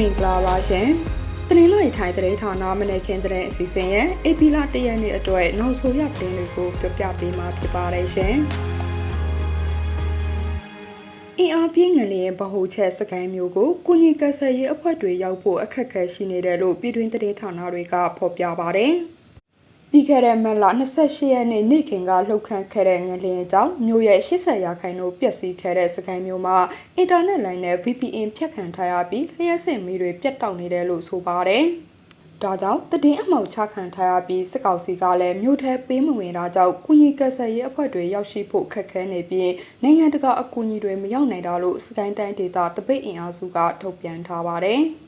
မင်္ဂလာပါရှင်။တနင်္လာရီထိုင်တဲ့ဌာနမနေ့ခင်တဲ့အစီအစဉ်ရဲ့ AP လတရက်နေ့အတွက်နောက်ဆိုရသတင်းတွေကိုပြပြပေးမှာဖြစ်ပါတယ်ရှင်။အင်အားပြင်းငလျင်ဗဟိုချက်စကိုင်းမျိုးကိုကုညီကဆယ်ရေးအဖွဲ့တွေရောက်ဖို့အခက်အခဲရှိနေတယ်လို့ပြည်တွင်းသတင်းဌာနတွေကဖော်ပြပါတယ်။ ပြီးခဲ့တဲ့မက်လ28ရက်နေ့နေ့ခင်ကလှုပ်ခန့်ခဲ့တဲ့ငလျင်ကြောင့်မြို့ရဲ့80ရာခိုင်နှုန်းပျက်စီးခဲ့တဲ့စကိုင်းမျိုးမှာအင်တာနက်လိုင်းနဲ့ VPN ဖြတ်ခံထားရပြီးလျှက်စစ်မီတွေပြတ်တောက်နေတယ်လို့ဆိုပါတယ်။ဒါကြောင့်တည်င်းအမောက်ချခံထားရပြီးစစ်ကောင်စီကလည်းမြို့ထဲပေးမဝင်တာကြောင့်ကုညီကဆယ်ရေးအဖွဲ့တွေရောက်ရှိဖို့ခက်ခဲနေပြီးနိုင်ငံတကာအကူအညီတွေမရောက်နိုင်တာလို့စကိုင်းတိုင်းဒေသတပိတ်အင်အားစုကထုတ်ပြန်ထားပါတယ်။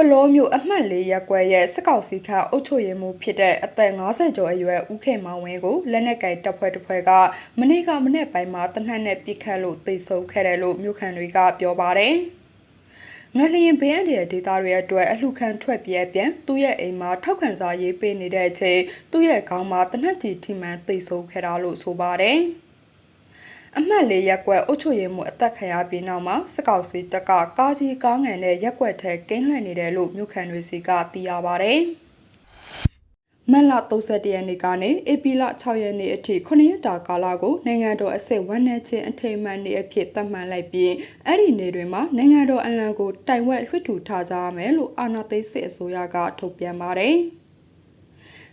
ပလောမျိုးအမှတ်၄ရက်ကွဲရဲ့စစ်ကောင်စီခန့်အုပ်ချုပ်ရေးမှူးဖြစ်တဲ့အသက်50ကျော်အရွယ်ဦးခေမောင်ဝင်းကိုလက်နက်ကင်တပ်ဖွဲ့တစ်ဖွဲ့ကမနေ့ကမနေ့ပိုင်းမှာတနက်နဲ့ပြစ်ခတ်လို့တိတ်ဆုံခဲ့တယ်လို့မြို့ခံတွေကပြောပါတယ်။ငလျင်ဘေးအန္တရာယ်ဒေသတွေအတွက်အလှခံထွက်ပြေးပြန်သူ့ရဲ့အိမ်မှာထောက်ခံစာရေးပေးနေတဲ့အချိန်သူ့ရဲ့ခေါင်းမှာတနက်ကြီးထိမှန်တိတ်ဆုံခဲ့တာလို့ဆိုပါတယ်။ အမှတ်လေးရက်ကွက်အုတ်ချွေရင်မှုအသက်ခံရပြီးနောက်မှာစကောက်စီတက်ကကားကြီးကားငန်တဲ့ရက်ကွက်ထဲကင်းလှည့်နေတယ်လို့မြို့ခံတွေစီကသိရပါဗျ။မန်လ31ရက်နေ့ကနေဧပြီလ6ရက်နေ့အထိ9ရက်တာကာလကိုနိုင်ငံတော်အစစ်ဝန်내ချင်းအထိမ်းအမှတ်နေ့အဖြစ်သတ်မှတ်လိုက်ပြီးအဲ့ဒီနေ့တွေမှာနိုင်ငံတော်အလံကိုတိုင်ဝက်လွှတ်ထူထားကြရမယ်လို့အာဏာသိမ်းစစ်အစိုးရကထုတ်ပြန်ပါတယ်။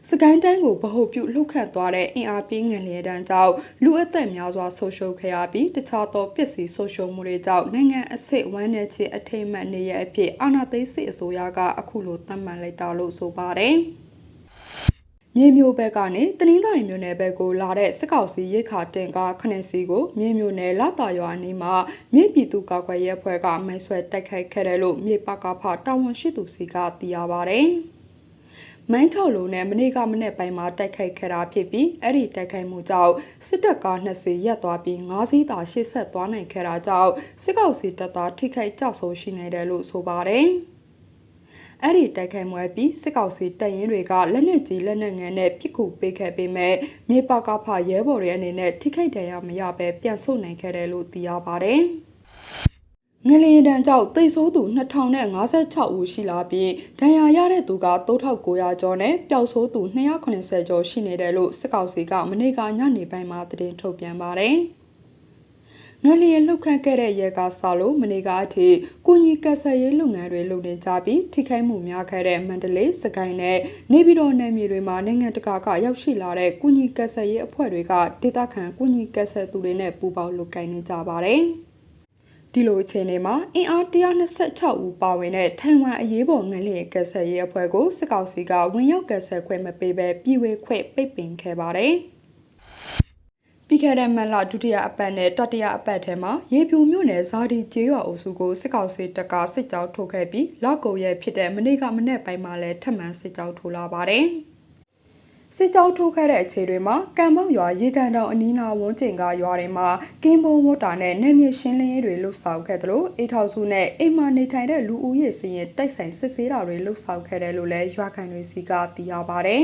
စကိုင်းတိုင်းကိုဗဟိုပြုလှုပ်ခတ်သွားတဲ့အင်အားပြင်းငလျင်တန်းကြောင့်လူအသက်များစွာဆုံးရှုံးခဲ့ရပြီးတခြားသောပစ္စည်းဆုံးရှုံးမှုတွေကြောင့်နိုင်ငံအစ်စ်ဝမ်းနယ်ချင်းအထိမ်းအမှတ်နေရအဖြစ်အာဏာသိမ်းစစ်အစိုးရကအခုလိုသတ်မှတ်လိုက်တာလို့ဆိုပါတယ်။မြေမျိုးဘက်ကနေတနင်္သာရီမြို့နယ်ဘက်ကိုလာတဲ့စစ်ကောက်စီရိတ်ခါတင်ကားခနဲ့စီကိုမြေမျိုးနယ်လာတာရွာအနီးမှာမြေပြည်သူကောက်ွယ်ရဲအဖွဲ့ကမဲဆွဲတိုက်ခိုက်ခဲ့တယ်လို့မြေပကဖတာဝန်ရှိသူစီကသိရပါဗျ။ မိုင်းချော်လိုနဲ့မနေ့ကမနေ့ပိုင်းမှာတိုက်ခိုက်ခဲ့တာဖြစ်ပြီးအဲ့ဒီတိုက်ခိုက်မှုကြောင့်စစ်တပ်ကားနှစ်စီးရပ်သွားပြီးငါးစီးသာရှေ့ဆက်သွားနိုင်ခဲ့တာကြောင့်စစ်ကောက်စီတပ်သားထိခိုက်ကြောက်ဆုံးရှိနေတယ်လို့ဆိုပါတယ်။အဲ့ဒီတိုက်ခိုက်မှုအပြီးစစ်ကောက်စီတပ်ရင်းတွေကလက်နက်ကြီးလက်နက်ငယ်နဲ့ပစ်ကူပေးခဲ့ပေမဲ့မြေပါကဖရဲဘော်တွေအနေနဲ့ထိခိုက်ဒဏ်ရာမရဘဲပြန်ဆုတ်နိုင်ခဲ့တယ်လို့သိရပါတယ်။ ငလျင်တန်းကြောင့်တိတ်ဆိုးသူ2056ဦးရှိလာပြီးဒဏ်ရာရတဲ့သူက3900ကျော်နဲ့ပျောက်ဆိုးသူ280ကျော်ရှိနေတယ်လို့စစ်ကောင်စီကမနေ့ကညနေပိုင်းမှာသတင်းထုတ်ပြန်ပါတယ်။ငလျင်လှုပ်ခတ်ခဲ့တဲ့ရဲကစလို့မနေ့ကအထိကုညီကက်ဆယ်ရေးလုပ်ငန်းတွေလုပ်နေကြပြီးထိခိုက်မှုများခဲ့တဲ့မန္တလေးစကိုင်းနဲ့နေပြည်တော်နယ်မြေတွေမှာနိုင်ငံတကာကရောက်ရှိလာတဲ့ကုညီကက်ဆယ်ရေးအဖွဲ့တွေကဒေသခံကုညီကက်ဆယ်သူတွေနဲ့ပူးပေါင်းလုပ်ကိုင်နေကြပါတယ်။ ဒီလိုအခြေအနေမှာအင်အား126ဦးပါဝင်တဲ့ထိုင်ဝမ်အရေးပေါ်ငလျင်ကက်ဆယ်ရေးအဖွဲ့ကိုစစ်ကောင်စီကဝင်ရောက်ကက်ဆယ်ခွင့်မပေးဘဲပြည်ဝေခွင့်ပိတ်ပင်ခဲ့ပါတယ်။ပြီးခဲ့တဲ့မလဒုတိယအပတ်နဲ့တတိယအပတ်ထဲမှာရေပြူမြို့နယ်ဇာဒီကျေးရွာအုပ်စုကိုစစ်ကောင်စီတပ်ကစစ်ကြောင်းထုတ်ခဲ့ပြီးလောက်ကုံရဲဖြစ်တဲ့မနေ့ကမနေ့ပိုင်းမှာလည်းထပ်မံစစ်ကြောင်းထိုးလာပါတယ်။ စစ်ကြောင်းထိုးခဲ့တဲ့အခြေတွေမှာကံမောက်ရွာရေကန်တောင်အနီးနားဝန်းကျင်ကရွာတွေမှာကင်းဘုံဝတ်တာနဲ့နေမြေရှင်းလင်းရေးတွေလှုပ်ဆောင်ခဲ့တယ်လို့အိထောက်စုနဲ့အိမ်မာနေထိုင်တဲ့လူဦးရေစရင်တိုက်ဆိုင်စစ်ဆေးတာတွေလှုပ်ဆောင်ခဲ့တယ်လို့လည်းရွာခံတွေစီကသိရပါဗျ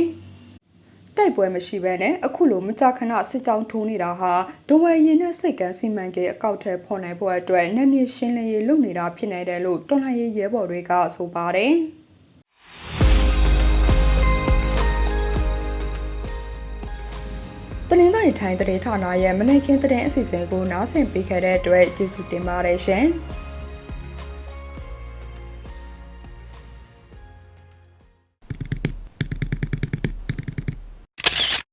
။တိုက်ပွဲမရှိဘဲနဲ့အခုလိုမကြခဏစစ်ကြောင်းထိုးနေတာဟာဒဝယ်ရင်နဲ့စိတ်ကန်းစီမံကိန်းအကောက်ထဲဖော်နိုင်ဖို့အတွက်နေမြေရှင်းလင်းရေးလုပ်နေတာဖြစ်နေတယ်လို့တွန်လှန်ရေးရဲဘော်တွေကဆိုပါတယ်။ တနင်္သာရီထိုင်းတရေဌာနရဲ့မနေ့ကင်းတဲ့အစီအစဉ်ကိုနားဆင်ပေးခဲ့တဲ့အတွက်ကျေးဇူးတင်ပါတယ်ရှင်။